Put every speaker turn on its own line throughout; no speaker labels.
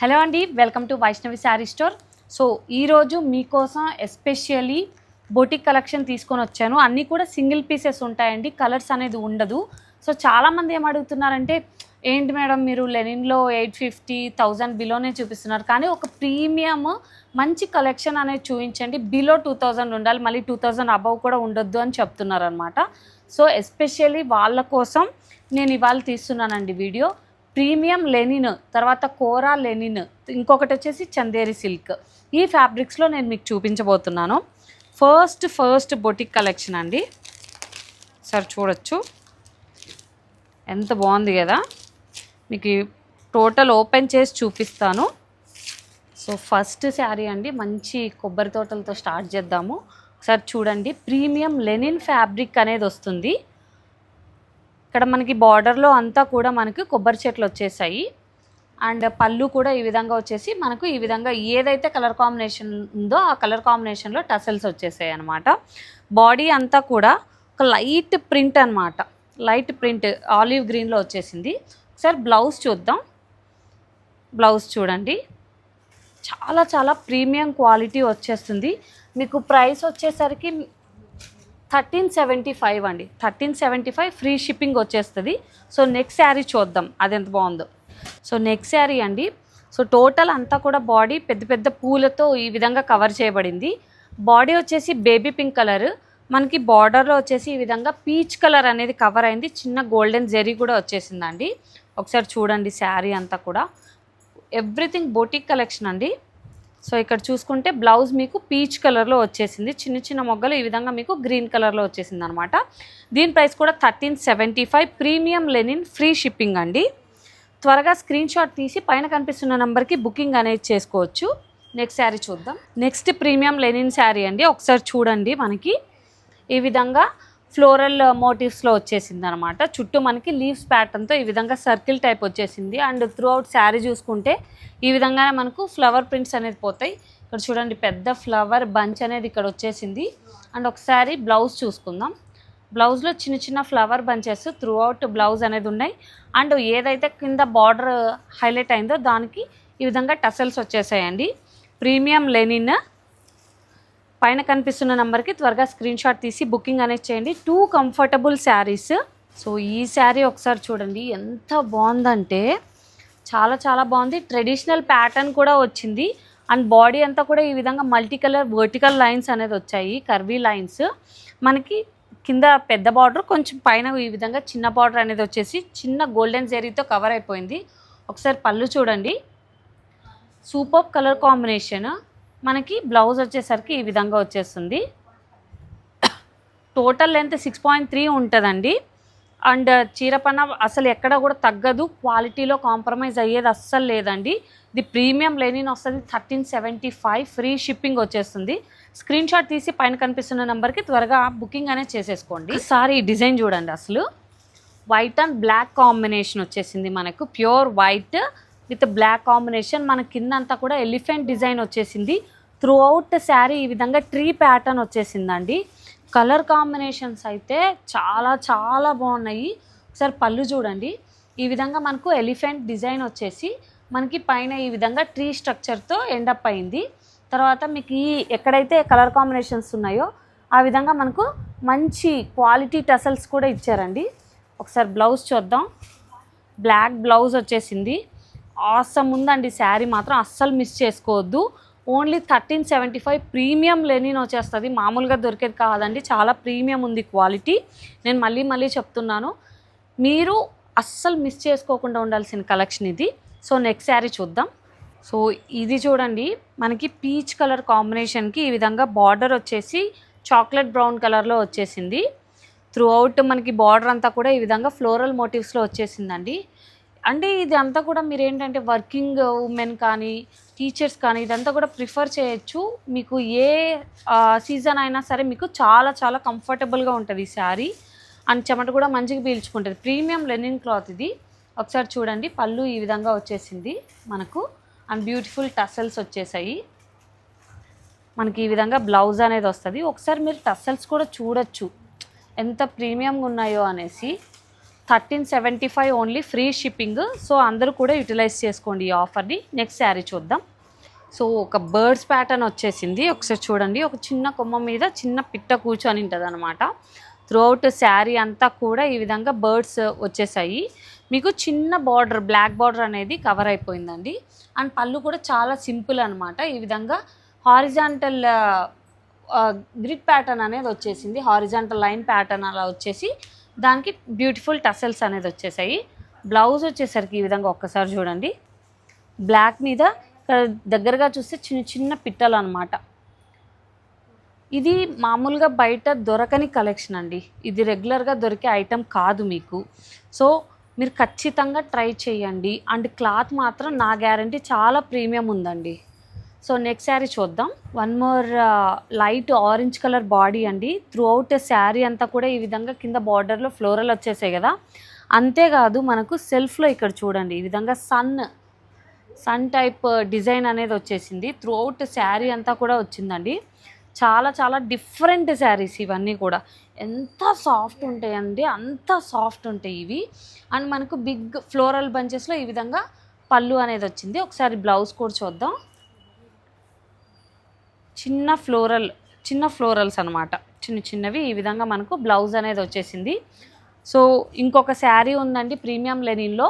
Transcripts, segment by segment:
Hello అండి welcome to Vaishnavi saree store. So ఈరోజు మీకోసం ఎస్పెషల్లీ బొటిక్ కలెక్షన్ తీసుకొని వచ్చాను. అన్నీ కూడా సింగిల్ పీసెస్ ఉంటాయండి కలర్స్ అనేది ఉండదు. సో చాలామంది ఏం అడుగుతున్నారంటే ఏంటి మేడం మీరు లెనిన్లో ఎయిట్ ఫిఫ్టీ థౌజండ్ బిలోనే చూపిస్తున్నారు. కానీ ఒక ప్రీమియం మంచి కలెక్షన్ అనేది చూపించండి. బిలో టూ థౌజండ్ ఉండాలి మళ్ళీ టూ థౌజండ్ అబవ్ కూడా ఉండొద్దు అని చెప్తున్నారు అనమాట సో ఎస్పెషల్లీ వాళ్ళ కోసం నేను ఇవాళ తీస్తున్నానండి వీడియో. ప్రీమియం లెనిన్ తర్వాత కోరా లెనిన్ ఇంకొకటి వచ్చేసి చందేరి సిల్క్. ఈ ఫ్యాబ్రిక్స్లో నేను మీకు చూపించబోతున్నాను. ఫస్ట్ ఫస్ట్ బొటిక్ కలెక్షన్ అండి. సార్ చూడొచ్చు. ఎంత బాగుంది కదా. మీకు టోటల్ ఓపెన్ చేసి చూపిస్తాను. సో ఫస్ట్ శారీ అండి. మంచి కొబ్బరి తోటలతో స్టార్ట్ చేద్దాము. ఒకసారి చూడండి. ప్రీమియం లెనిన్ ఫ్యాబ్రిక్ అనేది వస్తుంది. ఇక్కడ మనకి బార్డర్లో అంతా కూడా మనకి కొబ్బరి చెట్లు వచ్చేసాయి. అండ్ పళ్ళు కూడా ఈ విధంగా వచ్చేసి మనకు ఈ విధంగా ఏదైతే కలర్ కాంబినేషన్ ఉందో ఆ కలర్ కాంబినేషన్లో టసల్స్ వచ్చేసాయి అనమాట బాడీ అంతా కూడా ఒక లైట్ ప్రింట్ అనమాట లైట్ ప్రింట్ ఆలివ్ గ్రీన్లో వచ్చేసింది. ఒకసారి బ్లౌజ్ చూద్దాం. బ్లౌజ్ చూడండి. చాలా చాలా ప్రీమియం క్వాలిటీ వచ్చేస్తుంది. మీకు ప్రైస్ వచ్చేసరికి థర్టీన్ సెవెంటీ ఫైవ్ అండి. Thirteen seventy five free shipping వచ్చేస్తుంది. సో నెక్స్ట్ శారీ చూద్దాం. అది ఎంత బాగుందో. సో నెక్స్ట్ శారీ అండి. సో టోటల్ అంతా కూడా బాడీ పెద్ద పెద్ద పూలతో ఈ విధంగా కవర్ చేయబడింది. బాడీ వచ్చేసి బేబీ పింక్ కలర్. మనకి బార్డర్లో వచ్చేసి ఈ విధంగా పీచ్ కలర్ అనేది కవర్ అయింది. చిన్న గోల్డెన్ జెరీ కూడా వచ్చేసిందండి. ఒకసారి చూడండి శారీ అంతా కూడా. ఎవ్రీథింగ్ బొటిక్ కలెక్షన్ అండి. సో ఇక్కడ చూసుకుంటే బ్లౌజ్ మీకు పీచ్ కలర్లో వచ్చేసింది. చిన్న చిన్న మొగ్గలు ఈ విధంగా మీకు గ్రీన్ కలర్లో వచ్చేసింది అనమాట దీని ప్రైస్ కూడా thirteen seventy five. Premium linen free shipping అండి. త్వరగా స్క్రీన్ షాట్ తీసి పైన కనిపిస్తున్న నెంబర్కి బుకింగ్ అనేది చేసుకోవచ్చు. నెక్స్ట్ శారీ చూద్దాం. నెక్స్ట్ ప్రీమియం లెనిన్ శారీ అండి. ఒకసారి చూడండి మనకి. ఈ విధంగా ఫ్లోరల్ మోటివ్స్లో వచ్చేసింది అనమాట చుట్టూ మనకి లీవ్స్ ప్యాటర్న్తో ఈ విధంగా సర్కిల్ టైప్ వచ్చేసింది. అండ్ త్రూ అవుట్ శారీ చూసుకుంటే ఈ విధంగానే మనకు ఫ్లవర్ ప్రింట్స్ అనేది పోతాయి. ఇక్కడ చూడండి పెద్ద ఫ్లవర్ బంచ్ అనేది ఇక్కడ వచ్చేసింది. అండ్ ఒకసారి బ్లౌజ్ చూసుకుందాం. బ్లౌజ్లో చిన్న చిన్న flower bunches throughout blouse అనేది ఉన్నాయి. అండ్ ఏదైతే కింద బార్డర్ హైలైట్ అయిందో దానికి ఈ విధంగా టసల్స్ వచ్చేసాయండి. ప్రీమియం లెనిన్ పైన కనిపిస్తున్న నెంబర్కి త్వరగా స్క్రీన్ షాట్ తీసి బుకింగ్ అనేది చేయండి. Two comfortable saris. సో ఈ శారీ ఒకసారి చూడండి. ఎంత బాగుందంటే చాలా చాలా బాగుంది. ట్రెడిషనల్ ప్యాటర్న్ కూడా వచ్చింది. అండ్ బాడీ అంతా కూడా ఈ విధంగా మల్టీ కలర్ వర్టికల్ లైన్స్ అనేది వచ్చాయి. Curvy lines. మనకి కింద పెద్ద బార్డర్ కొంచెం పైన ఈ విధంగా చిన్న బార్డర్ అనేది వచ్చేసి చిన్న గోల్డెన్ జెరీతో కవర్ అయిపోయింది. ఒకసారి పళ్ళు చూడండి. Super colour combination. మనకి బ్లౌజ్ వచ్చేసరికి ఈ విధంగా వచ్చేస్తుంది. Total length six point three ఉంటుందండి. అండ్ చీరపన్న అసలు ఎక్కడ కూడా తగ్గదు. క్వాలిటీలో కాంప్రమైజ్ అయ్యేది అస్సలు లేదండి. ఇది ప్రీమియం లెనిన్ వస్తుంది thirteen seventy five free shipping వచ్చేస్తుంది. స్క్రీన్ షాట్ తీసి పైన కనిపిస్తున్న నెంబర్కి త్వరగా బుకింగ్ అనేది చేసేసుకోండి. సారీ ఈ డిజైన్ చూడండి అసలు. వైట్ అండ్ బ్లాక్ కాంబినేషన్ వచ్చేసింది మనకు. Pure white with black combination మన కింద అంతా కూడా ఎలిఫెంట్ డిజైన్ వచ్చేసింది. త్రూ అవుట్ శారీ ఈ విధంగా ట్రీ ప్యాటర్న్ వచ్చేసిందండి. కలర్ కాంబినేషన్స్ అయితే చాలా చాలా బాగున్నాయి. ఒకసారి పళ్ళు చూడండి. ఈ విధంగా మనకు ఎలిఫెంట్ డిజైన్ వచ్చేసి మనకి పైన ఈ విధంగా ట్రీ స్ట్రక్చర్తో ఎండప్ అయింది. తర్వాత మీకు ఈ ఎక్కడైతే కలర్ కాంబినేషన్స్ ఉన్నాయో ఆ విధంగా మనకు మంచి క్వాలిటీ టసల్స్ కూడా ఇచ్చారండి. ఒకసారి బ్లౌజ్ చూద్దాం. బ్లాక్ బ్లౌజ్ వచ్చేసింది. ఆసమ్ ఉందండి. శారీ మాత్రం అస్సలు మిస్ చేసుకోవద్దు. Only thirteen seventy five premium linen వచ్చేస్తుంది. మామూలుగా దొరికేది కాదండి. చాలా ప్రీమియం ఉంది క్వాలిటీ. నేను మళ్ళీ మళ్ళీ చెప్తున్నాను. మీరు అస్సలు మిస్ చేసుకోకుండా ఉండాల్సిన కలెక్షన్ ఇది. సో నెక్స్ట్ శారీ చూద్దాం. సో ఇది చూడండి. మనకి పీచ్ కలర్ కాంబినేషన్కి ఈ విధంగా బార్డర్ వచ్చేసి చాక్లెట్ బ్రౌన్ కలర్లో వచ్చేసింది. త్రూ అవుట్ మనకి బార్డర్ అంతా కూడా ఈ విధంగా ఫ్లోరల్ మోటివ్స్లో వచ్చేసిందండి. అంటే ఇది అంతా కూడా మీరు ఏంటంటే వర్కింగ్ ఉమెన్ కానీ టీచర్స్ కానీ ఇదంతా కూడా ప్రిఫర్ చేయొచ్చు. మీకు ఏ సీజన్ అయినా సరే మీకు చాలా చాలా కంఫర్టబుల్గా ఉంటుంది ఈ శారీ. అండ్ చెమట కూడా మంచిగా పీల్చుకుంటుంది. ప్రీమియం లెనిన్ క్లాత్ ఇది. ఒకసారి చూడండి. పళ్ళు ఈ విధంగా వచ్చేసింది మనకు. అండ్ బ్యూటిఫుల్ టసల్స్ వచ్చేసాయి. మనకి ఈ విధంగా బ్లౌజ్ అనేది వస్తుంది. ఒకసారి మీరు టసల్స్ కూడా చూడొచ్చు. ఎంత ప్రీమియంగా ఉన్నాయో అనేసి. Thirteen seventy five only free shipping. So అందరూ కూడా యూటిలైజ్ చేసుకోండి ఈ ఆఫర్ని. నెక్స్ట్ శారీ చూద్దాం. సో ఒక బర్డ్స్ ప్యాటర్న్ వచ్చేసింది. ఒకసారి చూడండి. ఒక చిన్న కొమ్మ మీద చిన్న పిట్ట కూర్చొని ఉంటుంది అనమాట త్రూఅవుట్ శారీ అంతా కూడా ఈ విధంగా బర్డ్స్ వచ్చేసాయి. మీకు చిన్న బార్డర్ బ్లాక్ బార్డర్ అనేది కవర్ అయిపోయిందండి. అండ్ పళ్ళు కూడా చాలా సింపుల్ అనమాట ఈ విధంగా హారిజాంటల్ గ్రిడ్ ప్యాటర్న్ అనేది వచ్చేసింది. హారిజాంటల్ లైన్ ప్యాటర్న్ అలా వచ్చేసి దానికి బ్యూటిఫుల్ టసల్స్ అనేది వచ్చేసాయి. బ్లౌజ్ వచ్చేసరికి ఈ విధంగా ఒక్కసారి చూడండి. బ్లాక్ మీద ఇక్కడ దగ్గరగా చూస్తే చిన్న చిన్న పిట్టలు అనమాట ఇది మామూలుగా బయట దొరకని కలెక్షన్ అండి. ఇది రెగ్యులర్గా దొరికే ఐటెం కాదు మీకు. సో మీరు ఖచ్చితంగా ట్రై చేయండి. అండ్ క్లాత్ మాత్రం నా గ్యారంటీ చాలా ప్రీమియం ఉందండి. సో నెక్స్ట్ శారీ చూద్దాం. One more light orange colour body అండి. త్రూ అవుట్ శారీ అంతా కూడా ఈ విధంగా కింద బార్డర్లో ఫ్లోరల్ వచ్చేసాయి కదా. అంతేకాదు మనకు సెల్ఫ్లో ఇక్కడ చూడండి ఈ విధంగా సన్ సన్ టైప్ డిజైన్ అనేది వచ్చేసింది. త్రూ అవుట్ శారీ అంతా కూడా వచ్చిందండి. చాలా చాలా డిఫరెంట్ శారీస్ ఇవన్నీ కూడా. ఎంత సాఫ్ట్ ఉంటాయండి అంత సాఫ్ట్ ఉంటాయి ఇవి. అండ్ మనకు బిగ్ ఫ్లోరల్ బంచెస్లో ఈ విధంగా పళ్ళు అనేది వచ్చింది. ఒకసారి బ్లౌజ్ కూడా చూద్దాం. చిన్న ఫ్లోరల్ చిన్న ఫ్లోరల్స్ అనమాట చిన్న చిన్నవి ఈ విధంగా మనకు బ్లౌజ్ అనేది వచ్చేసింది. సో ఇంకొక శారీ ఉందండి ప్రీమియం లెనిన్లో.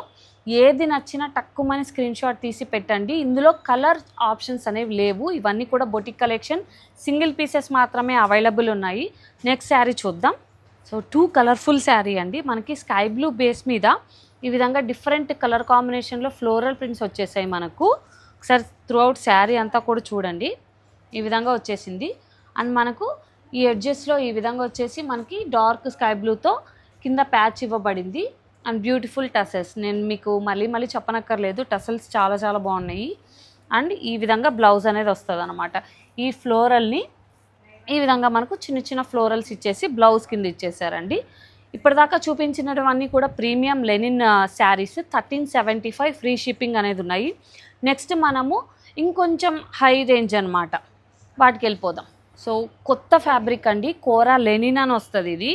ఏది నచ్చినా తక్కువని స్క్రీన్ షాట్ తీసి పెట్టండి. ఇందులో కలర్ ఆప్షన్స్ అనేవి లేవు. ఇవన్నీ కూడా బొటిక్ కలెక్షన్. సింగిల్ పీసెస్ మాత్రమే అవైలబుల్ ఉన్నాయి. నెక్స్ట్ శారీ చూద్దాం. సో టూ కలర్ఫుల్ శారీ అండి. మనకి స్కై బ్లూ బేస్ మీద ఈ విధంగా డిఫరెంట్ కలర్ కాంబినేషన్లో ఫ్లోరల్ ప్రింట్స్ వచ్చేసాయి మనకు. ఒకసారి త్రూ అవుట్ శారీ అంతా కూడా చూడండి. ఈ విధంగా వచ్చేసింది. అండ్ మనకు ఈ ఎడ్జెస్లో ఈ విధంగా వచ్చేసి మనకి డార్క్ స్కై బ్లూతో కింద ప్యాచ్ ఇవ్వబడింది. అండ్ బ్యూటిఫుల్ టసల్స్ నేను మీకు మళ్ళీ మళ్ళీ చెప్పనక్కర్లేదు. టసల్స్ చాలా చాలా బాగున్నాయి. అండ్ ఈ విధంగా బ్లౌజ్ అనేది వస్తుంది అనమాట ఈ ఫ్లోరల్ని ఈ విధంగా మనకు చిన్న చిన్న ఫ్లోరల్స్ ఇచ్చేసి బ్లౌజ్ కింద ఇచ్చేసారండి. ఇప్పటిదాకా చూపించినవన్నీ కూడా premium linen sarees thirteen seventy five free shipping అనేది ఉన్నాయి. నెక్స్ట్ మనము ఇంకొంచెం హై రేంజ్ అనమాట వాటికి వెళ్ళిపోదాం సో కొత్త ఫ్యాబ్రిక్ అండి. కోరా లెనిన్ అని వస్తుంది ఇది.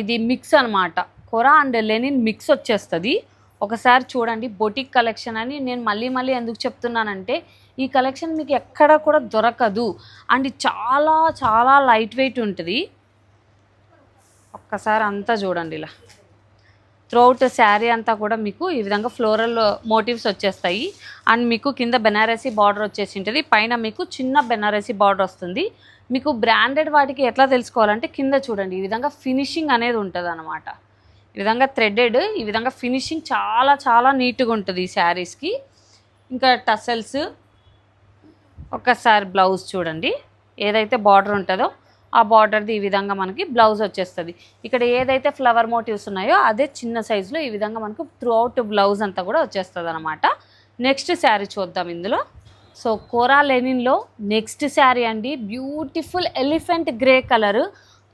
ఇది మిక్స్ అనమాట కోరా అండ్ లెనిన్ మిక్స్ వచ్చేస్తుంది. ఒకసారి చూడండి బొటిక్ కలెక్షన్ అని నేను మళ్ళీ మళ్ళీ ఎందుకు చెప్తున్నానంటే ఈ కలెక్షన్ మీకు ఎక్కడ కూడా దొరకదు. అండ్ చాలా చాలా లైట్ వెయిట్ ఉంటుంది. ఒక్కసారి అంతా చూడండి ఇలా త్రూఅవుట్ శారీ అంతా కూడా మీకు ఈ విధంగా ఫ్లోరల్ మోటివ్స్ వచ్చేస్తాయి. అండ్ మీకు కింద బెనారసీ బార్డర్ వచ్చేసి ఉంటుంది పైన మీకు చిన్న బెనారసీ బార్డర్ వస్తుంది. మీకు బ్రాండెడ్ వాటికి ఎట్లా తెలుసుకోవాలంటే కింద చూడండి. ఈ విధంగా ఫినిషింగ్ అనేది ఉంటుంది అనమాట ఈ విధంగా థ్రెడెడ్ ఈ విధంగా ఫినిషింగ్ చాలా చాలా నీట్గా ఉంటుంది ఈ శారీస్కి. ఇంకా టసల్స్ ఒక్కసారి బ్లౌజ్ చూడండి. ఏదైతే బార్డర్ ఉంటుందో ఆ బార్డర్ది ఈ విధంగా మనకి బ్లౌజ్ వచ్చేస్తుంది. ఇక్కడ ఏదైతే ఫ్లవర్ మోటివ్స్ ఉన్నాయో అదే చిన్న సైజులో ఈ విధంగా మనకు త్రూ అవుట్ బ్లౌజ్ అంతా కూడా వచ్చేస్తుంది అనమాట నెక్స్ట్ శారీ చూద్దాం ఇందులో. సో కోరా లెనిన్లో నెక్స్ట్ శారీ అండి. Beautiful elephant grey colour.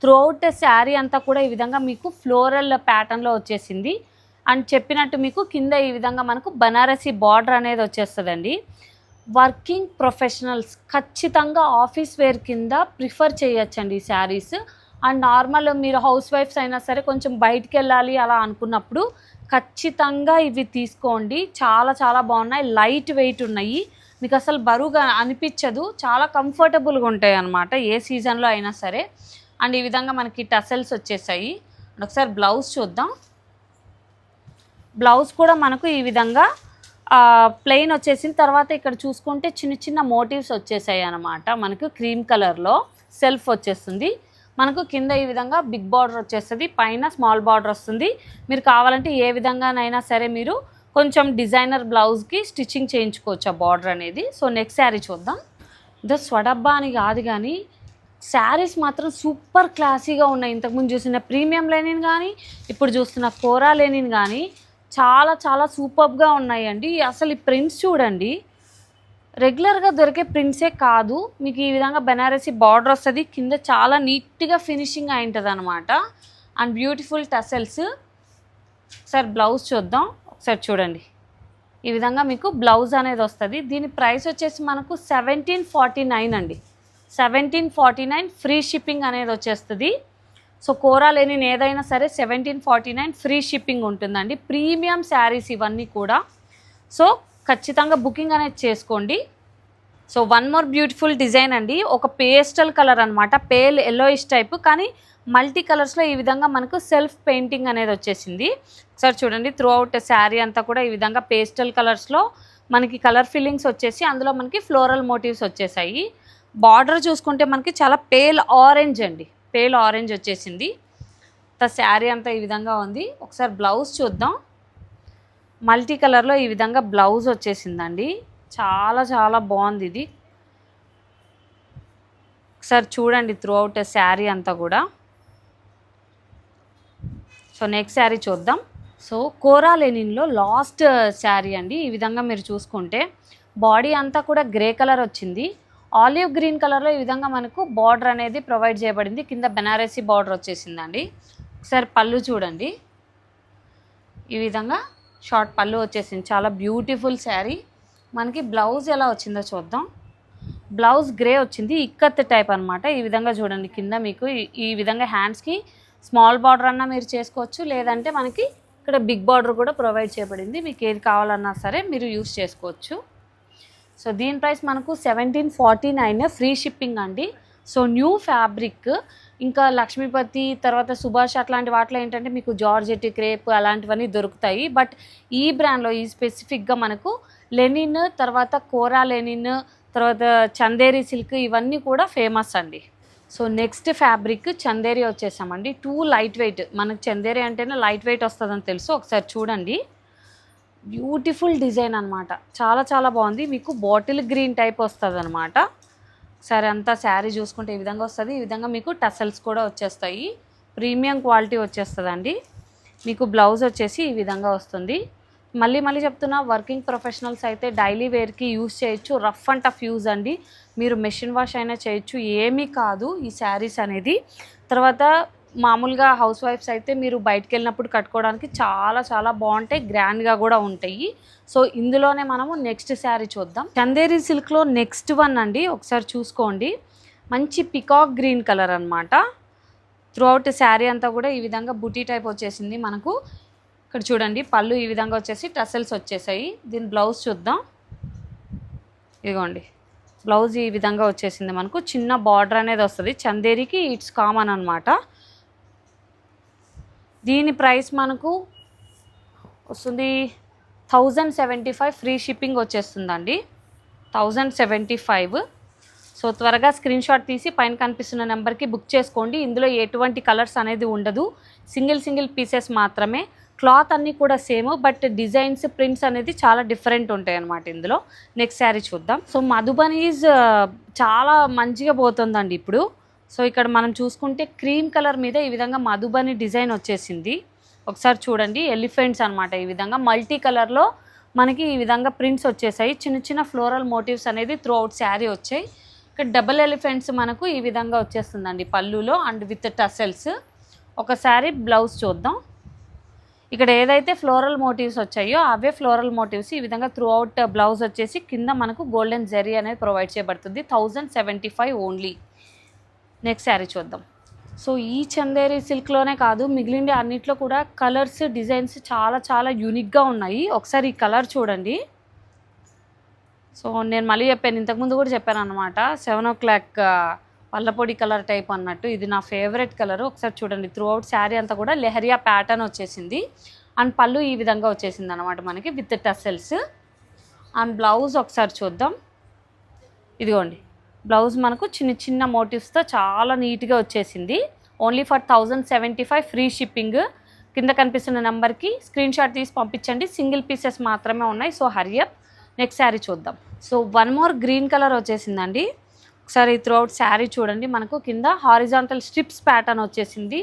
Throughout saree అంతా కూడా ఈ విధంగా మీకు ఫ్లోరల్ ప్యాటర్న్లో వచ్చేసింది. అండ్ చెప్పినట్టు మీకు కింద ఈ విధంగా మనకు బనారసి బార్డర్ అనేది వచ్చేస్తుందండి. వర్కింగ్ ప్రొఫెషనల్స్ ఖచ్చితంగా ఆఫీస్ వేర్ కింద ప్రిఫర్ చేయొచ్చండి ఈ శారీస్. అండ్ నార్మల్ మీరు హౌస్ వైఫ్స్ అయినా సరే కొంచెం బయటికి వెళ్ళాలి అలా అనుకున్నప్పుడు ఖచ్చితంగా ఇవి తీసుకోండి. చాలా చాలా బాగున్నాయి. లైట్ వెయిట్ ఉన్నాయి. మీకు అసలు బరువుగా అనిపించదు. చాలా కంఫర్టబుల్గా ఉంటాయి అన్నమాట. ఏ సీజన్లో అయినా సరే. అండ్ ఈ విధంగా మనకి టసల్స్ వచ్చేసాయి. అండ్ ఒకసారి బ్లౌజ్ చూద్దాం. బ్లౌజ్ కూడా మనకు ఈ విధంగా ప్లెయిన్ వచ్చేసిన తర్వాత ఇక్కడ చూసుకుంటే చిన్న చిన్న మోటివ్స్ వచ్చేసాయి అనమాట మనకు క్రీమ్ కలర్లో సెల్ఫ్ వచ్చేస్తుంది. మనకు కింద ఈ విధంగా బిగ్ బార్డర్ వచ్చేస్తుంది. పైన స్మాల్ బార్డర్ వస్తుంది. మీరు కావాలంటే ఏ విధంగానైనా సరే మీరు కొంచెం డిజైనర్ బ్లౌజ్కి స్టిచ్చింగ్ చేయించుకోవచ్చు ఆ బార్డర్ అనేది. సో నెక్స్ట్ శారీ చూద్దాం. ఇదో స్వడబ్బా అని కాదు కానీ శారీస్ మాత్రం సూపర్ క్లాసీగా ఉన్నాయి. ఇంతకుముందు చూసిన ప్రీమియం లెనిన్ కానీ ఇప్పుడు చూస్తున్న కోరా లెనిన్ కానీ చాలా చాలా సూపర్గా ఉన్నాయండి. అసలు ఈ ప్రింట్స్ చూడండి. రెగ్యులర్గా దొరికే ప్రింట్సే కాదు. మీకు ఈ విధంగా బెనారసీ బార్డర్ వస్తుంది. కింద చాలా నీట్గా ఫినిషింగ్ అయి ఉంటుంది అనమాట అండ్ బ్యూటిఫుల్ టసెల్స్ ఒకసారి బ్లౌజ్ చూద్దాం. ఒకసారి చూడండి. ఈ విధంగా మీకు బ్లౌజ్ అనేది వస్తుంది. దీని ప్రైస్ వచ్చేసి మనకు సెవెంటీన్ ఫార్టీ నైన్ అండి. Seventeen forty nine free shipping అనేది వచ్చేస్తుంది. సో కోరా లేని ఏదైనా సరే seventeen forty nine free shipping ఉంటుందండి. ప్రీమియం శారీస్ ఇవన్నీ కూడా. సో ఖచ్చితంగా బుకింగ్ అనేది చేసుకోండి. So one more beautiful design అండి. ఒక పేస్టల్ కలర్ అనమాట పేల్ ఎల్లోయిష్ టైప్ కానీ మల్టీ కలర్స్లో ఈ విధంగా మనకు సెల్ఫ్ పెయింటింగ్ అనేది వచ్చేసింది. ఒకసారి చూడండి త్రూ అవుట్ శారీ అంతా కూడా ఈ విధంగా పేస్టల్ కలర్స్లో మనకి కలర్ ఫిల్లింగ్స్ వచ్చేసి అందులో మనకి ఫ్లోరల్ మోటివ్స్ వచ్చేసాయి. బార్డర్ చూసుకుంటే మనకి చాలా పేల్ ఆరెంజ్ అండి. పేల్ ఆరెంజ్ వచ్చేసింది. త శారీ అంతా ఈ విధంగా ఉంది. ఒకసారి బ్లౌజ్ చూద్దాం. మల్టీ కలర్లో ఈ విధంగా బ్లౌజ్ వచ్చేసిందండి. చాలా చాలా బాగుంది ఇది. ఒకసారి చూడండి త్రూ అవుట్ శారీ అంతా కూడా. సో నెక్స్ట్ శారీ చూద్దాం. సో కోరా లెనిన్లో లాస్ట్ శారీ అండి. ఈ విధంగా మీరు చూసుకుంటే. బాడీ అంతా కూడా గ్రే కలర్ వచ్చింది. ఆలివ్ గ్రీన్ కలర్లో ఈ విధంగా మనకు బార్డర్ అనేది ప్రొవైడ్ చేయబడింది. కింద బెనారసీ బార్డర్ వచ్చేసిందండి. ఒకసారి పళ్ళు చూడండి. ఈ విధంగా షార్ట్ పళ్ళు వచ్చేసింది. చాలా బ్యూటిఫుల్ శారీ. మనకి బ్లౌజ్ ఎలా వచ్చిందో చూద్దాం. బ్లౌజ్ గ్రే వచ్చింది. ఇక్కత్ టైప్ అనమాట ఈ విధంగా చూడండి కింద మీకు ఈ- ఈ విధంగా హ్యాండ్స్కి స్మాల్ బార్డర్ అన్నా మీరు చేసుకోవచ్చు. లేదంటే మనకి ఇక్కడ బిగ్ బార్డర్ కూడా ప్రొవైడ్ చేయబడింది. మీకు ఏది కావాలన్నా సరే మీరు యూస్ చేసుకోవచ్చు. సో దీని ప్రైస్ మనకు seventeen forty nine free shipping అండి. సో న్యూ ఫ్యాబ్రిక్ ఇంకా లక్ష్మీపతి తర్వాత సుభాష్ అట్లాంటి వాటిలో ఏంటంటే మీకు జార్జెట్ క్రేప్ అలాంటివన్నీ దొరుకుతాయి. బట్ ఈ బ్రాండ్లో ఈ స్పెసిఫిక్గా మనకు లెనిన్ తర్వాత కోరా లెనిన్ తర్వాత చందేరి సిల్క్ ఇవన్నీ కూడా ఫేమస్ అండి. సో నెక్స్ట్ ఫ్యాబ్రిక్ చందేరి వచ్చేసామండి. టూ లైట్ వెయిట్ మనకు చందేరి అంటేనే లైట్ వెయిట్ వస్తుందని తెలుసు. ఒకసారి చూడండి. బ్యూటిఫుల్ డిజైన్ అనమాట చాలా చాలా బాగుంది. మీకు బాటిల్ గ్రీన్ టైప్ వస్తుంది అనమాట సరే అంతా శారీ చూసుకుంటే ఈ విధంగా వస్తుంది. ఈ విధంగా మీకు టసల్స్ కూడా వచ్చేస్తాయి. ప్రీమియం క్వాలిటీ వచ్చేస్తుందండి. మీకు బ్లౌజ్ వచ్చేసి ఈ విధంగా వస్తుంది. మళ్ళీ మళ్ళీ చెప్తున్నా వర్కింగ్ ప్రొఫెషనల్స్ అయితే డైలీ వేర్కి యూజ్ చేయొచ్చు. రఫ్ అండ్ టఫ్ యూజ్ అండి. మీరు మెషిన్ వాష్ అయినా చేయొచ్చు. ఏమీ కాదు ఈ శారీస్ అనేది. తర్వాత మామూలుగా హౌస్ వైఫ్స్ అయితే మీరు బయటకు వెళ్ళినప్పుడు కట్టుకోవడానికి చాలా చాలా బాగుంటాయి గ్రాండ్గా కూడా ఉంటాయి. సో ఇందులోనే మనము నెక్స్ట్ శారీ చూద్దాం. చందేరి సిల్క్లో నెక్స్ట్ వన్ అండి ఒకసారి చూసుకోండి. మంచి పికాక్ గ్రీన్ కలర్ అనమాట త్రూ అవుట్ శారీ అంతా కూడా ఈ విధంగా బుటీ టైప్ వచ్చేసింది మనకు. ఇక్కడ చూడండి పళ్ళు ఈ విధంగా వచ్చేసి టసల్స్ వచ్చేసాయి. దీని బ్లౌజ్ చూద్దాం. ఇదిగోండి బ్లౌజ్ ఈ విధంగా వచ్చేసింది మనకు. చిన్న బార్డర్ అనేది వస్తుంది. చందేరికి ఇట్స్ కామన్ అనమాట దీని ప్రైస్ మనకు వస్తుంది thousand seventy five free shipping వచ్చేస్తుందండి. Thousand seventy five. సో త్వరగా స్క్రీన్ షాట్ తీసి పైన కనిపిస్తున్న నెంబర్కి బుక్ చేసుకోండి. ఇందులో ఎటువంటి కలర్స్ అనేది ఉండదు. సింగిల్ సింగిల్ పీసెస్ మాత్రమే. క్లాత్ అన్నీ కూడా సేమ్ బట్ డిజైన్స్ ప్రింట్స్ అనేది చాలా డిఫరెంట్ ఉంటాయి అన్నమాట ఇందులో. నెక్స్ట్ శారీ చూద్దాం. సో మధుబనీస్ చాలా మంచిగా పోతుందండి ఇప్పుడు. సో ఇక్కడ మనం చూసుకుంటే క్రీమ్ కలర్ మీద ఈ విధంగా మధుబని డిజైన్ వచ్చేసింది. ఒకసారి చూడండి ఎలిఫెంట్స్ అన్నమాట ఈ విధంగా. మల్టీ కలర్లో మనకి ఈ విధంగా ప్రింట్స్ వచ్చేసాయి. చిన్న చిన్న ఫ్లోరల్ మోటివ్స్ అనేది త్రూ అవుట్ శారీ వచ్చాయి. ఇక్కడ డబుల్ ఎలిఫెంట్స్ మనకు ఈ విధంగా వచ్చేస్తుందండి పళ్ళులో and with tassels saree blouse చూద్దాం. ఇక్కడ ఏదైతే ఫ్లోరల్ మోటివ్స్ వచ్చాయో అవే ఫ్లోరల్ మోటివ్స్ ఈ విధంగా త్రూ అవుట్ బ్లౌజ్ వచ్చేసి కింద మనకు గోల్డెన్ జెరీ అనేది ప్రొవైడ్ చేయబడుతుంది. Thousand seventy five only next saree చూద్దాం. సో ఈ చందేరి సిల్క్లోనే కాదు మిగిలింది అన్నిట్లో కూడా కలర్స్ డిజైన్స్ చాలా చాలా యూనిక్గా ఉన్నాయి. ఒకసారి ఈ కలర్ చూడండి. సో నేను మళ్ళీ చెప్పాను ఇంతకుముందు కూడా చెప్పాను అనమాట సెవెన్ ఓ క్లాక్ పల్లపొడి కలర్ టైప్ అన్నట్టు. ఇది నా ఫేవరెట్ కలర్. ఒకసారి చూడండి త్రూ అవుట్ శారీ అంతా కూడా లెహరియా ప్యాటర్న్ వచ్చేసింది. అండ్ పళ్ళు ఈ విధంగా వచ్చేసింది అనమాట మనకి విత్ టసెల్స్ అండ్ బ్లౌజ్ ఒకసారి చూద్దాం. ఇదిగోండి. బ్లౌజ్ మనకు చిన్న చిన్న మోటివ్స్తో చాలా నీట్గా వచ్చేసింది. Only for thousand seventy five free shipping కింద కనిపిస్తున్న నెంబర్కి స్క్రీన్ షాట్ తీసి పంపించండి. సింగిల్ పీసెస్ మాత్రమే ఉన్నాయి. సో హరియప్ నెక్స్ట్ శారీ చూద్దాం. So one more green colour వచ్చేసిందండి. ఒకసారి త్రూ అవుట్ శారీ చూడండి. మనకు కింద హారిజాంటల్ స్ట్రిప్స్ ప్యాటర్న్ వచ్చేసింది.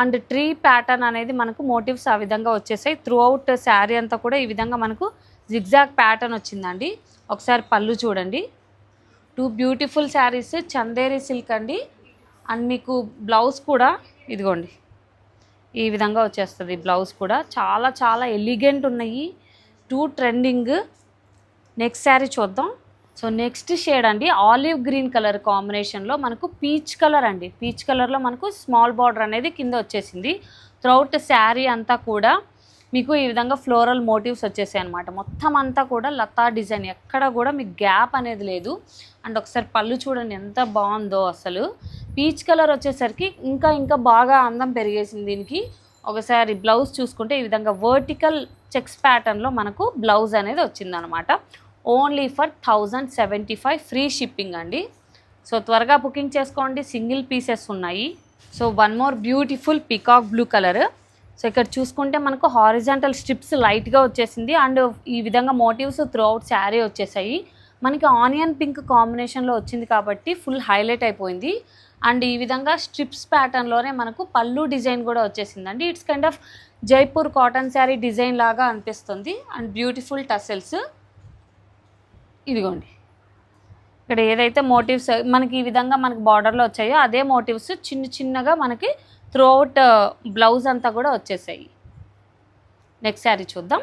అండ్ ట్రీ ప్యాటర్న్ అనేది మనకు మోటివ్స్ ఆ విధంగా వచ్చేసాయి. త్రూ అవుట్ శారీ అంతా కూడా ఈ విధంగా మనకు జిగ్జాగ్ ప్యాటర్న్ వచ్చిందండి. ఒకసారి పళ్ళు చూడండి. Two beautiful sarees Chanderi silk అండి. అండ్ మీకు బ్లౌజ్ కూడా ఇదిగోండి. ఈ విధంగా వచ్చేస్తుంది బ్లౌజ్ కూడా. చాలా చాలా ఎలిగెంట్ ఉన్నాయి. Two trending. నెక్స్ట్ శారీ చూద్దాం. సో నెక్స్ట్ షేడ్ అండి. ఆలివ్ గ్రీన్ కలర్ కాంబినేషన్లో మనకు పీచ్ కలర్ అండి. పీచ్ కలర్లో మనకు స్మాల్ బార్డర్ అనేది కింద వచ్చేసింది. త్రౌట్ శారీ అంతా కూడా మీకు ఈ విధంగా ఫ్లోరల్ మోటివ్స్ వచ్చేసాయి అనమాట మొత్తం అంతా కూడా లతా డిజైన్. ఎక్కడ కూడా మీకు గ్యాప్ అనేది లేదు. అండ్ ఒకసారి పళ్ళు చూడండి ఎంత బాగుందో అసలు. పీచ్ కలర్ వచ్చేసరికి ఇంకా ఇంకా బాగా అందం పెరిగేసింది దీనికి. ఒకసారి బ్లౌజ్ చూసుకుంటే ఈ విధంగా వర్టికల్ చెక్స్ ప్యాటర్న్లో మనకు బ్లౌజ్ అనేది వచ్చిందనమాట. Only for thousand seventy five free shipping అండి. సో త్వరగా బుకింగ్ చేసుకోండి. సింగిల్ పీసెస్ ఉన్నాయి. So one more beautiful peacock blue colour. So ఇక్కడ చూసుకుంటే మనకు హారిజాంటల్ స్ట్రిప్స్ లైట్గా వచ్చేసింది. అండ్ ఈ విధంగా మోటివ్స్ త్రూ అవుట్ శారీ వచ్చేసాయి. మనకి ఆనియన్ పింక్ కాంబినేషన్లో వచ్చింది కాబట్టి ఫుల్ హైలైట్ అయిపోయింది. అండ్ ఈ విధంగా స్ట్రిప్స్ ప్యాటర్న్లోనే మనకు పళ్ళు డిజైన్ కూడా వచ్చేసిందండి. It's kind of Jaipur cotton saree design లాగా అనిపిస్తుంది. అండ్ బ్యూటిఫుల్ టసెల్స్ ఇదిగోండి. ఇక్కడ ఏదైతే మోటివ్స్ మనకి ఈ విధంగా మనకి బార్డర్లో వచ్చాయో అదే మోటివ్స్ చిన్న చిన్నగా మనకి త్రూఅవుట్ బ్లౌజ్ uh, అంతా కూడా వచ్చేసాయి. నెక్స్ట్ శారీ చూద్దాం.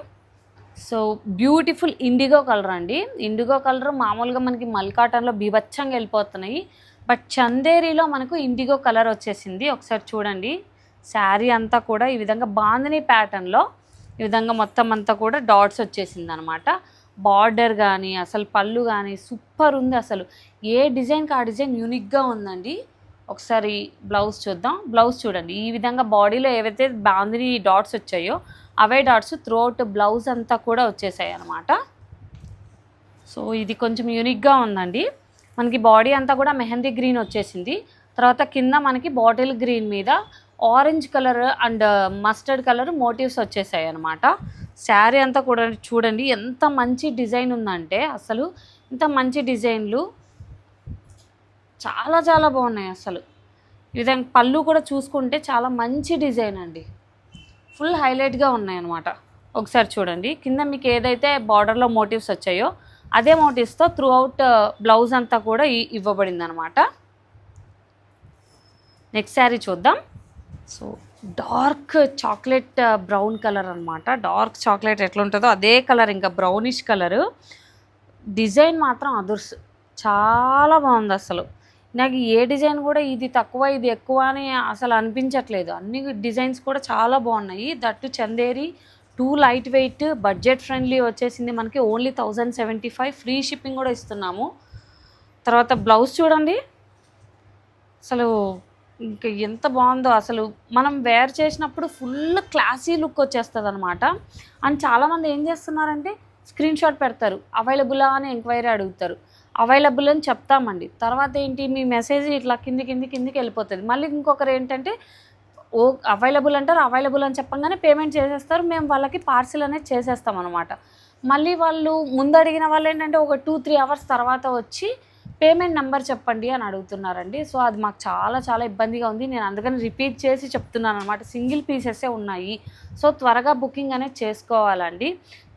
సో బ్యూటిఫుల్ ఇండిగో కలర్ అండి. ఇండిగో కలర్ మామూలుగా మనకి మల్ కాటన్లో బీభత్సంగా వెళ్ళిపోతున్నాయి. బట్ చందేరిలో మనకు ఇండిగో కలర్ వచ్చేసింది. ఒకసారి చూడండి. శారీ అంతా కూడా ఈ విధంగా బాందిని ప్యాటర్న్లో ఈ విధంగా మొత్తం అంతా కూడా డాట్స్ వచ్చేసింది అనమాట బార్డర్ కానీ అసలు పళ్ళు కానీ సూపర్ ఉంది అసలు. ఏ డిజైన్కి ఆ డిజైన్ యూనిక్గా ఉందండి? ఒకసారి బ్లౌజ్ చూద్దాం. బ్లౌజ్ చూడండి. ఈ విధంగా బాడీలో ఏవైతే బాందిని డాట్స్ వచ్చాయో అవే డాట్స్ త్రోట్ బ్లౌజ్ అంతా కూడా వచ్చేసాయి అనమాట సో ఇది కొంచెం యూనిక్గా ఉందండి. మనకి బాడీ అంతా కూడా మెహందీ గ్రీన్ వచ్చేసింది. తర్వాత కింద మనకి బాటిల్ గ్రీన్ మీద orange colour and mustard colour motifs వచ్చేసాయి అనమాట శారీ అంతా కూడా చూడండి ఎంత మంచి డిజైన్ ఉందంటే అసలు ఇంత మంచి డిజైన్లు. చాలా చాలా బాగున్నాయి అసలు. ఈ విధంగా పళ్ళు కూడా చూసుకుంటే చాలా మంచి డిజైన్ అండి. ఫుల్ హైలైట్గా ఉన్నాయి అనమాట ఒకసారి చూడండి. కింద మీకు ఏదైతే బార్డర్లో మోటివ్స్ వచ్చాయో అదే మోటివ్స్తో త్రూ అవుట్ బ్లౌజ్ అంతా కూడా ఇవ్వబడింది అనమాట నెక్స్ట్ శారీ చూద్దాం. So dark chocolate brown colour అనమాట డార్క్ చాక్లెట్ ఎట్లుంటుందో అదే కలర్ ఇంకా బ్రౌనిష్ కలరు డిజైన్ మాత్రం అదుర్స్ చాలా బాగుంది అసలు నాకు ఏ డిజైన్ కూడా ఇది తక్కువ ఇది ఎక్కువ అని అసలు అనిపించట్లేదు. అన్ని డిజైన్స్ కూడా చాలా బాగున్నాయి. That Chanderi too light weight budget friendly వచ్చేసింది మనకి only thousand seventy five. Free shipping కూడా ఇస్తున్నాము. తర్వాత బ్లౌజ్ చూడండి. అసలు ఇంకా ఎంత బాగుందో. అసలు మనం వేర్ చేసినప్పుడు ఫుల్ క్లాసీ లుక్ వచ్చేస్తుంది అనమాట అండ్ చాలామంది ఏం చేస్తున్నారంటే స్క్రీన్ షాట్ పెడతారు. అవైలబులా అని ఎంక్వైరీ అడుగుతారు. అవైలబుల్ అని చెప్తామండి. తర్వాత ఏంటి మీ మెసేజ్ ఇట్లా కింది కింది కిందికి వెళ్ళిపోతుంది. మళ్ళీ ఇంకొకరు ఏంటంటే ఓ అవైలబుల్ అంటారు అవైలబుల్ అని చెప్పంగానే పేమెంట్ చేసేస్తారు. మేము వాళ్ళకి పార్సిల్ అనేది చేసేస్తాం అనమాట మళ్ళీ వాళ్ళు ముందు అడిగిన వాళ్ళు ఏంటంటే ఒక టూ త్రీ అవర్స్ తర్వాత వచ్చి పేమెంట్ నెంబర్ చెప్పండి అని అడుగుతున్నారండి. సో అది మాకు చాలా చాలా ఇబ్బందిగా ఉంది. నేను అందుకని రిపీట్ చేసి చెప్తున్నాను అనమాట సింగిల్ పీసెసే ఉన్నాయి. సో త్వరగా బుకింగ్ అనేది చేసుకోవాలండి.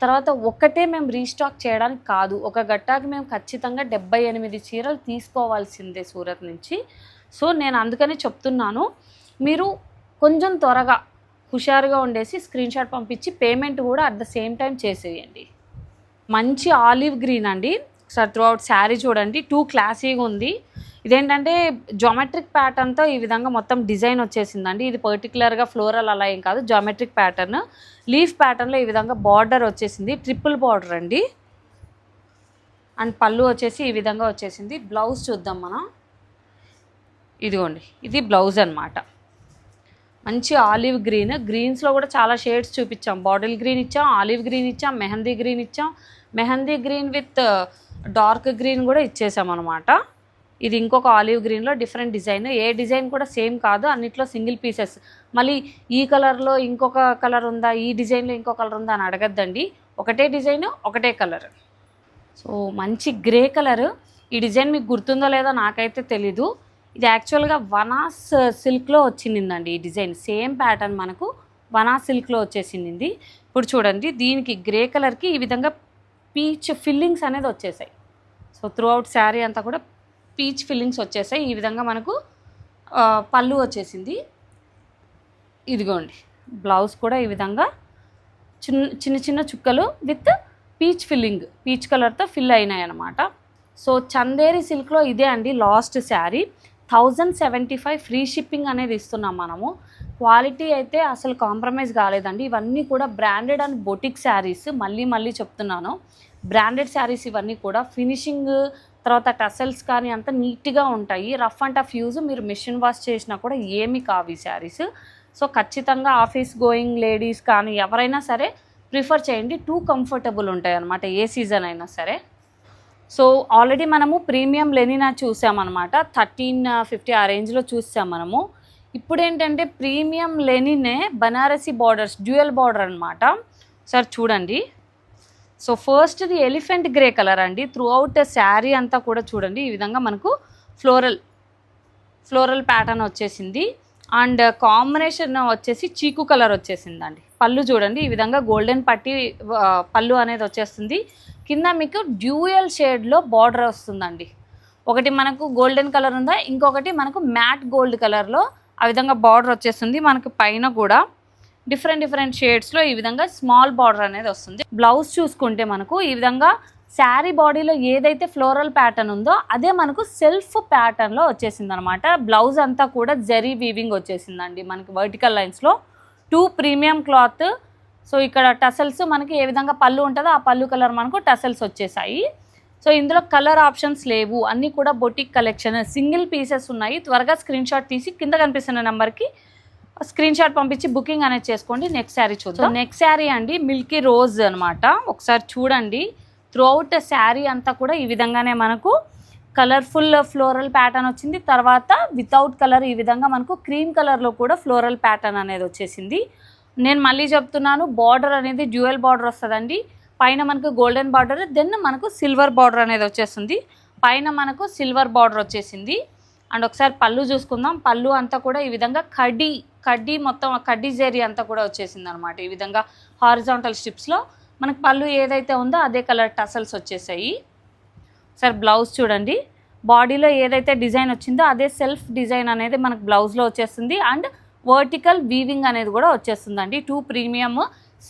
తర్వాత ఒక్కటే మేము రీస్టాక్ చేయడానికి కాదు. ఒక గట్టాకి మేము ఖచ్చితంగా డెబ్బై ఎనిమిది చీరలు తీసుకోవాల్సిందే సూరత్ నుంచి. సో నేను అందుకని చెప్తున్నాను. మీరు కొంచెం త్వరగా హుషారుగా ఉండేసి స్క్రీన్ షాట్ పంపించి పేమెంట్ కూడా అట్ ద సేమ్ టైం చేసేయండి. మంచి ఆలివ్ గ్రీన్ అండి. సార్ త్రూ అవుట్ శారీ చూడండి. టూ క్లాసీగా ఉంది. ఇదేంటంటే జామెట్రిక్ ప్యాటర్న్తో ఈ విధంగా మొత్తం డిజైన్ వచ్చేసిందండి. ఇది పర్టికులర్గా ఫ్లోరల్ అలా ఏం కాదు జామెట్రిక్ ప్యాటర్న్ లీఫ్ ప్యాటర్న్లో ఈ విధంగా బార్డర్ వచ్చేసింది. ట్రిపుల్ బార్డర్ అండి. అండ్ పళ్ళు వచ్చేసి ఈ విధంగా వచ్చేసింది. బ్లౌజ్ చూద్దాం మనం. ఇదిగోండి. ఇది బ్లౌజ్ అనమాట మంచి ఆలివ్ గ్రీన్ గ్రీన్స్లో కూడా చాలా షేడ్స్ చూపించాం. బాటిల్ గ్రీన్ ఇచ్చాం ఆలివ్ గ్రీన్ ఇచ్చాం మెహందీ గ్రీన్ ఇచ్చాం. Mehndi green with uh, dark green కూడా ఇచ్చేసామన్నమాట. ఇది ఇంకొక ఆలివ్ గ్రీన్లో డిఫరెంట్ డిజైన్. ఏ డిజైన్ కూడా సేమ్ కాదు అన్నిట్లో సింగిల్ పీసెస్. మళ్ళీ ఈ కలర్లో ఇంకొక కలర్ ఉందా ఈ డిజైన్లో ఇంకో కలర్ ఉందా అని అడగద్దండి. ఒకటే డిజైన్ ఒకటే కలర్. సో మంచి గ్రే కలర్. ఈ డిజైన్ మీకు గుర్తుందో లేదో నాకైతే తెలీదు. ఇది యాక్చువల్గా వనాస్ uh, సిల్క్లో వచ్చిందండి ఈ డిజైన్. సేమ్ ప్యాటర్న్ మనకు వనాస్ సిల్క్లో వచ్చేసింది. ఇప్పుడు చూడండి దీనికి గ్రే కలర్కి ఈ విధంగా పీచ్ ఫిల్లింగ్స్ అనేది వచ్చేసాయి. సో త్రూ అవుట్ శారీ అంతా కూడా పీచ్ ఫిల్లింగ్స్ వచ్చేసాయి. ఈ విధంగా మనకు పళ్ళు వచ్చేసింది. ఇదిగోండి బ్లౌజ్ కూడా ఈ విధంగా చిన్న చిన్న చిన్న చుక్కలు విత్ పీచ్ ఫిల్లింగ్ పీచ్ కలర్తో ఫిల్ అయినాయి అనమాట సో చందేరి సిల్క్లో ఇదే అండి last sari thousand seventy five free shipping అనేది ఇస్తున్నాం మనము. క్వాలిటీ అయితే అసలు కాంప్రమైజ్ కాలేదండి. ఇవన్నీ కూడా బ్రాండెడ్ అండ్ బొటిక్ శారీస్ మళ్ళీ మళ్ళీ చెప్తున్నాను. బ్రాండెడ్ శారీస్ ఇవన్నీ కూడా ఫినిషింగ్ తర్వాత టసల్స్ కానీ అంత నీట్గా ఉంటాయి. రఫ్ అండ్ టఫ్ యూజ్ మీరు మిషన్ వాష్ చేసినా కూడా ఏమి కావు ఈ శారీస్. సో ఖచ్చితంగా ఆఫీస్ గోయింగ్ లేడీస్ కానీ ఎవరైనా సరే ప్రిఫర్ చేయండి. టూ కంఫర్టబుల్ ఉంటాయి అనమాట ఏ సీజన్ అయినా సరే. సో ఆల్రెడీ మనము ప్రీమియం లెనినా చూసామన్నమాట. థర్టీన్ ఫిఫ్టీ ఆ రేంజ్లో చూసాం మనము. ఇప్పుడు ఏంటంటే ప్రీమియం లెనినే బనారసి బార్డర్స్ డ్యూయల్ బార్డర్ అనమాట సార్ చూడండి. సో ఫస్ట్ది ఎలిఫెంట్ గ్రే కలర్ అండి. త్రూ అవుట్ శారీ అంతా కూడా చూడండి. ఈ విధంగా మనకు ఫ్లోరల్ ఫ్లోరల్ ప్యాటర్న్ వచ్చేసింది. అండ్ కాంబినేషన్ వచ్చేసి చీకు కలర్ వచ్చేసిందండి. పళ్ళు చూడండి. ఈ విధంగా గోల్డెన్ పట్టి పళ్ళు అనేది వచ్చేస్తుంది. కింద మీకు డ్యూయల్ షేడ్లో బార్డర్ వస్తుందండి. ఒకటి మనకు గోల్డెన్ కలర్ ఉందా? ఇంకొకటి మనకు మ్యాట్ గోల్డ్ కలర్లో ఆ విధంగా బార్డర్ వచ్చేస్తుంది. మనకు పైన కూడా డిఫరెంట్ డిఫరెంట్ షేడ్స్లో ఈ విధంగా స్మాల్ బార్డర్ అనేది వస్తుంది. బ్లౌజ్ చూసుకుంటే మనకు ఈ విధంగా శారీ బాడీలో ఏదైతే ఫ్లోరల్ ప్యాటర్న్ ఉందో అదే మనకు సెల్ఫ్ ప్యాటర్న్లో వచ్చేసింది అనమాట బ్లౌజ్ అంతా కూడా జరీ వీవింగ్ వచ్చేసిందండి మనకి వర్టికల్ లైన్స్లో టూ ప్రీమియం క్లాత్ సో ఇక్కడ టసల్స్ మనకి ఏ విధంగా పళ్ళు ఉంటుందో ఆ పళ్ళు కలర్ మనకు టసల్స్ వచ్చేసాయి. సో ఇందులో కలర్ ఆప్షన్స్ లేవు. అన్నీ కూడా బొటిక్ కలెక్షన్. సింగిల్ పీసెస్ ఉన్నాయి. త్వరగా స్క్రీన్ షాట్ తీసి కింద కనిపిస్తున్న నెంబర్కి స్క్రీన్ షాట్ పంపించి బుకింగ్ అనేది చేసుకోండి. నెక్స్ట్ శారీ చూద్దాం. నెక్స్ట్ శారీ అండి మిల్కీ రోజ్ అనమాట ఒకసారి చూడండి. త్రూఅవుట్ శారీ అంతా కూడా ఈ విధంగానే మనకు కలర్ఫుల్ ఫ్లోరల్ ప్యాటర్న్ వచ్చింది. తర్వాత వితౌట్ కలర్ ఈ విధంగా మనకు క్రీమ్ కలర్లో కూడా ఫ్లోరల్ ప్యాటర్న్ అనేది వచ్చేసింది. నేను మళ్ళీ చెప్తున్నాను బార్డర్ అనేది డ్యూయల్ బార్డర్ వస్తుందండి. పైన మనకు గోల్డెన్ బార్డర్ దెన్ మనకు సిల్వర్ బార్డర్ అనేది వచ్చేస్తుంది. పైన మనకు సిల్వర్ బార్డర్ వచ్చేసింది. అండ్ ఒకసారి పళ్ళు చూసుకుందాం. పళ్ళు అంతా కూడా ఈ విధంగా కడ్డీ కడ్డీ మొత్తం ఆ కడ్డీ జరీ అంతా కూడా వచ్చేసింది అనమాట ఈ విధంగా హారిజాంటల్ స్ట్రిప్స్లో మనకు పళ్ళు ఏదైతే ఉందో అదే కలర్ టసల్స్ వచ్చేసాయి. సార్ బ్లౌజ్ చూడండి. బాడీలో ఏదైతే డిజైన్ వచ్చిందో అదే సెల్ఫ్ డిజైన్ అనేది మనకు బ్లౌజ్లో వచ్చేస్తుంది. అండ్ వర్టికల్ వీవింగ్ అనేది కూడా వచ్చేస్తుందండి. Too premium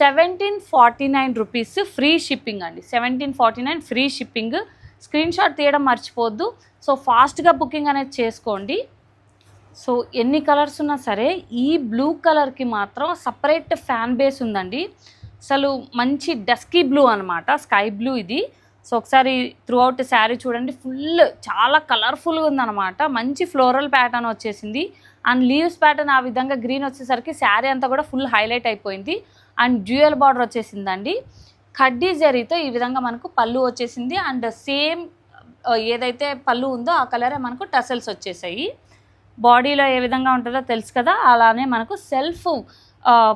seventeen forty nine rupees free shipping అండి. Seventeen forty nine free shipping. Screenshot తీయడం మర్చిపోవద్దు. సో ఫాస్ట్గా బుకింగ్ అనేది చేసుకోండి. సో ఎన్ని కలర్స్ ఉన్నా సరే ఈ బ్లూ కలర్కి మాత్రం సపరేట్ ఫ్యాన్ బేస్ ఉందండి. అసలు మంచి డస్కీ బ్లూ అనమాట స్కై బ్లూ ఇది. సో ఒకసారి త్రూ అవుట్ శారీ చూడండి. ఫుల్ చాలా కలర్ఫుల్గా ఉందన్నమాట. మంచి ఫ్లోరల్ ప్యాటర్న్ వచ్చేసింది. అండ్ లీవ్స్ ప్యాటర్న్ ఆ విధంగా గ్రీన్ వచ్చేసరికి శారీ అంతా కూడా ఫుల్ హైలైట్ అయిపోయింది. అండ్ డ్యూయల్ బార్డర్ వచ్చేసిందండి. కడ్డీ జరీతో ఈ విధంగా మనకు పళ్ళు వచ్చేసింది. అండ్ సేమ్ ఏదైతే పళ్ళు ఉందో ఆ కలరే మనకు టసల్స్ వచ్చేసాయి. బాడీలో ఏ విధంగా ఉంటుందో తెలుసు కదా అలానే మనకు సెల్ఫ్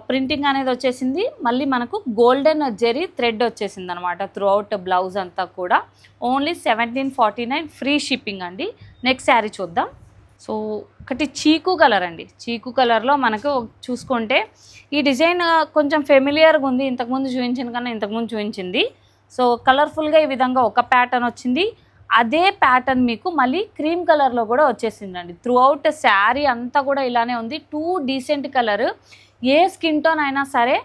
ప్రింటింగ్ అనేది వచ్చేసింది. మళ్ళీ మనకు గోల్డెన్ జెరీ థ్రెడ్ వచ్చేసింది అనమాట త్రూ అవుట్ బ్లౌజ్ అంతా కూడా. Only seventeen forty nine free shipping అండి. నెక్స్ట్ శారీ చూద్దాం. సో ఒకటి చీకు కలర్ అండి. చీకు కలర్లో మనకు చూసుకుంటే ఈ డిజైన్ కొంచెం ఫెమిలియర్గా ఉంది. ఇంతకుముందు చూపించిన కన్నా ఇంతకుముందు చూపించింది. సో కలర్ఫుల్గా ఈ విధంగా ఒక ప్యాటర్న్ వచ్చింది. అదే ప్యాటర్న్ మీకు మళ్ళీ క్రీమ్ కలర్లో కూడా వచ్చేసిందండి. త్రూ అవుట్ శారీ అంతా కూడా ఇలానే ఉంది. టూ డీసెంట్ కలర్ ఏ స్కిన్ టోన్ అయినా సరే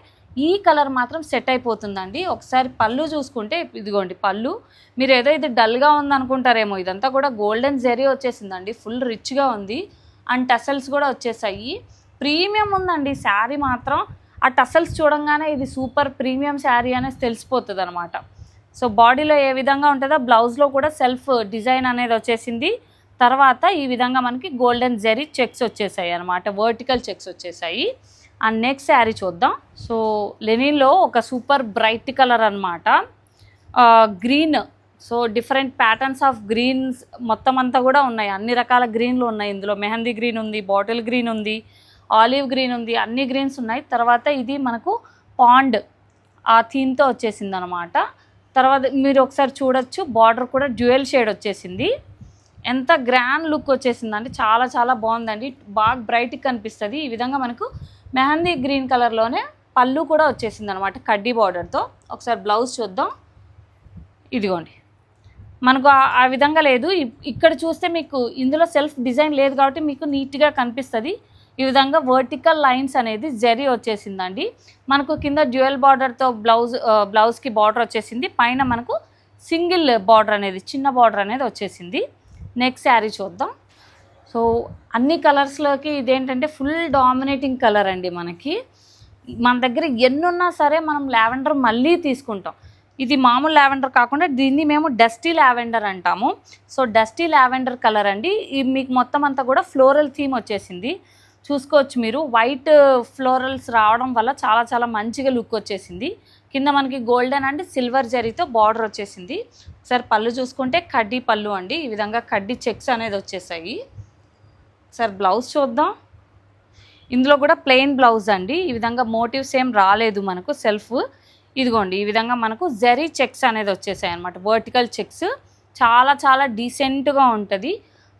ఈ కలర్ మాత్రం సెట్ అయిపోతుందండి. ఒకసారి పళ్ళు చూసుకుంటే ఇదిగోండి పళ్ళు. మీరు ఏదో ఇది డల్గా ఉందనుకుంటారేమో. ఇదంతా కూడా గోల్డెన్ జెరీ వచ్చేసిందండి. ఫుల్ రిచ్గా ఉంది. అండ్ టసల్స్ కూడా వచ్చేసాయి. ప్రీమియం ఉందండి శారీ మాత్రం. ఆ టసల్స్ చూడంగానే ఇది సూపర్ ప్రీమియం శారీ అనేసి తెలిసిపోతుంది అనమాట సో బాడీలో ఏ విధంగా ఉంటుందో బ్లౌజ్లో కూడా సెల్ఫ్ డిజైన్ అనేది వచ్చేసింది. తర్వాత ఈ విధంగా మనకి గోల్డెన్ జెరీ చెక్స్ వచ్చేసాయి అనమాట వర్టికల్ చెక్స్ వచ్చేసాయి. అండ్ నెక్స్ట్ శారీ చూద్దాం. సో లెనిన్లో ఒక సూపర్ బ్రైట్ కలర్ అనమాట green so different patterns of greens మొత్తం అంతా కూడా ఉన్నాయి. అన్ని రకాల గ్రీన్లు ఉన్నాయి ఇందులో. మెహందీ గ్రీన్ ఉంది బాటిల్ గ్రీన్ ఉంది ఆలివ్ గ్రీన్ ఉంది అన్ని గ్రీన్స్ ఉన్నాయి. తర్వాత ఇది మనకు పాండ్ ఆ థీమ్తో వచ్చేసింది అనమాట తర్వాత మీరు ఒకసారి చూడొచ్చు బార్డర్ కూడా డ్యూయల్ షేడ్ వచ్చేసింది. ఎంత గ్రాండ్ లుక్ వచ్చేసిందండి చాలా చాలా బాగుందండి. బాగా బ్రైట్గా కనిపిస్తుంది. ఈ విధంగా మనకు మెహందీ గ్రీన్ కలర్లోనే పళ్ళు కూడా వచ్చేసింది అనమాట కడ్డీ బార్డర్తో. ఒకసారి బ్లౌజ్ చూద్దాం. ఇదిగోండి. మనకు ఆ- విధంగా లేదు. ఇక్కడ చూస్తే మీకు ఇందులో సెల్ఫ్ డిజైన్ లేదు కాబట్టి మీకు నీట్గా కనిపిస్తుంది. ఈ విధంగా వర్టికల్ లైన్స్ అనేది జరీ వచ్చేసిందండి. మనకు కింద డ్యూయల్ బార్డర్తో బ్లౌజ్ బ్లౌజ్కి బార్డర్ వచ్చేసింది. పైన మనకు సింగిల్ బార్డర్ అనేది చిన్న బార్డర్ అనేది వచ్చేసింది. నెక్స్ట్ శారీ చూద్దాం. సో అన్ని కలర్స్లోకి ఇదేంటంటే ఫుల్ డామినేటింగ్ కలర్ అండి మనకి. మన దగ్గర ఎన్నున్నా సరే మనం లావెండర్ మళ్ళీ తీసుకుంటాం. ఇది మామూలు లావెండర్ కాకుండా దీన్ని మేము డస్టీ లావెండర్ అంటాము. సో డస్టీ లావెండర్ కలర్ అండి. ఇది మీకు మొత్తం అంతా కూడా ఫ్లోరల్ థీమ్ వచ్చేసింది. చూసుకోవచ్చు మీరు. వైట్ uh, ఫ్లోరల్స్ రావడం వల్ల చాలా చాలా మంచిగా లుక్ వచ్చేసింది. కింద మనకి గోల్డెన్ అండ్ సిల్వర్ జరీతో బార్డర్ వచ్చేసింది. ఒకసారి పళ్ళు చూసుకుంటే కడ్డీ పళ్ళు అండి. ఈ విధంగా కడ్డీ చెక్స్ అనేది వచ్చేసాయి. సార్ బ్లౌజ్ చూద్దాం. ఇందులో కూడా ప్లెయిన్ బ్లౌజ్ అండి. ఈ విధంగా మోటివ్స్ ఏం రాలేదు మనకు. సెల్ఫ్. ఇదిగోండి ఈ విధంగా మనకు జరీ చెక్స్ అనేది వచ్చేసాయి అనమాట వర్టికల్ చెక్స్. చాలా చాలా డీసెంట్గా ఉంటుంది.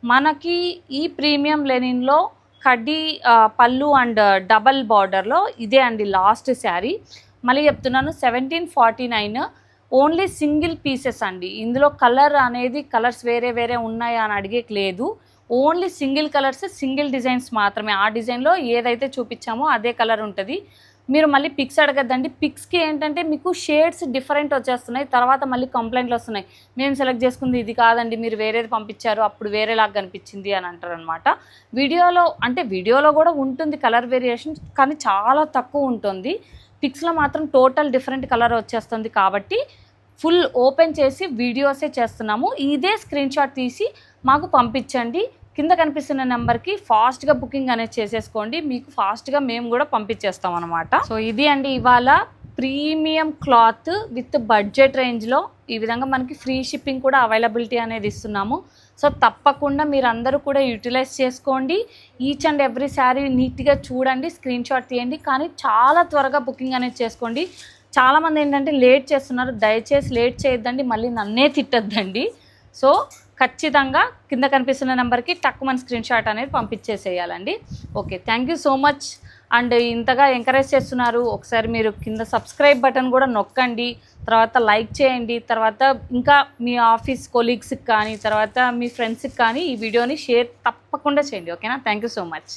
మనకి ఈ ప్రీమియం లెనిన్లో కడ్డీ పళ్ళు అండ్ డబల్ బార్డర్లో ఇదే అండి లాస్ట్ శారీ. మళ్ళీ చెప్తున్నాను seventeen forty nine only single pieces అండి. ఇందులో కలర్ అనేది కలర్స్ వేరే వేరే ఉన్నాయా అని అడిగేకి లేదు. Only single colours single designs మాత్రమే. ఆ డిజైన్లో ఏదైతే చూపించామో అదే కలర్ ఉంటుంది. మీరు మళ్ళీ పిక్స్ అడగద్దండి. పిక్స్కి ఏంటంటే మీకు షేడ్స్ డిఫరెంట్ వచ్చేస్తున్నాయి. తర్వాత మళ్ళీ కంప్లైంట్లు వస్తున్నాయి. మేము సెలెక్ట్ చేసుకుంది ఇది కాదండి మీరు వేరేది పంపించారు అప్పుడు వేరేలాగా కనిపించింది అని అంటారు అనమాట వీడియోలో అంటే వీడియోలో కూడా ఉంటుంది కలర్ వేరియేషన్ కానీ చాలా తక్కువ ఉంటుంది. పిక్స్లో మాత్రం టోటల్ డిఫరెంట్ కలర్ వచ్చేస్తుంది కాబట్టి ఫుల్ ఓపెన్ చేసి వీడియోసే చేస్తున్నాము. ఇదే స్క్రీన్ షాట్ తీసి మాకు పంపించండి. కింద కనిపిస్తున్న నెంబర్కి ఫాస్ట్గా బుకింగ్ అనేది చేసేసుకోండి. మీకు ఫాస్ట్గా మేము కూడా పంపించేస్తాం అనమాట సో ఇది అండి ఇవాళ ప్రీమియం క్లాత్ విత్ బడ్జెట్ రేంజ్లో ఈ విధంగా మనకి ఫ్రీ షిప్పింగ్ కూడా అవైలబిలిటీ అనేది ఇస్తున్నాము. సో తప్పకుండా మీరు అందరూ కూడా యూటిలైజ్ చేసుకోండి. ఈచ్ అండ్ ఎవ్రీ శారీ నీట్గా చూడండి స్క్రీన్ షాట్ తీయండి కానీ చాలా త్వరగా బుకింగ్ అనేది చేసుకోండి. చాలామంది ఏంటంటే లేట్ చేస్తున్నారు. దయచేసి లేట్ చేయొద్దండి మళ్ళీ నన్నే తిట్టద్దండి. సో ఖచ్చితంగా కింద కనిపిస్తున్న నెంబర్కి టక్కుమని మన స్క్రీన్ షాట్ అనేది పంపించేసేయాలండి. Okay thank you so much. And ఇంతగా ఎంకరేజ్ చేస్తున్నారు ఒకసారి మీరు కింద సబ్స్క్రైబ్ బటన్ కూడా నొక్కండి తర్వాత లైక్ చేయండి తర్వాత ఇంకా మీ ఆఫీస్ కొలీగ్స్కి కానీ తర్వాత మీ ఫ్రెండ్స్కి కానీ ఈ వీడియోని షేర్ తప్పకుండా చేయండి ఓకేనా? Thank you so much.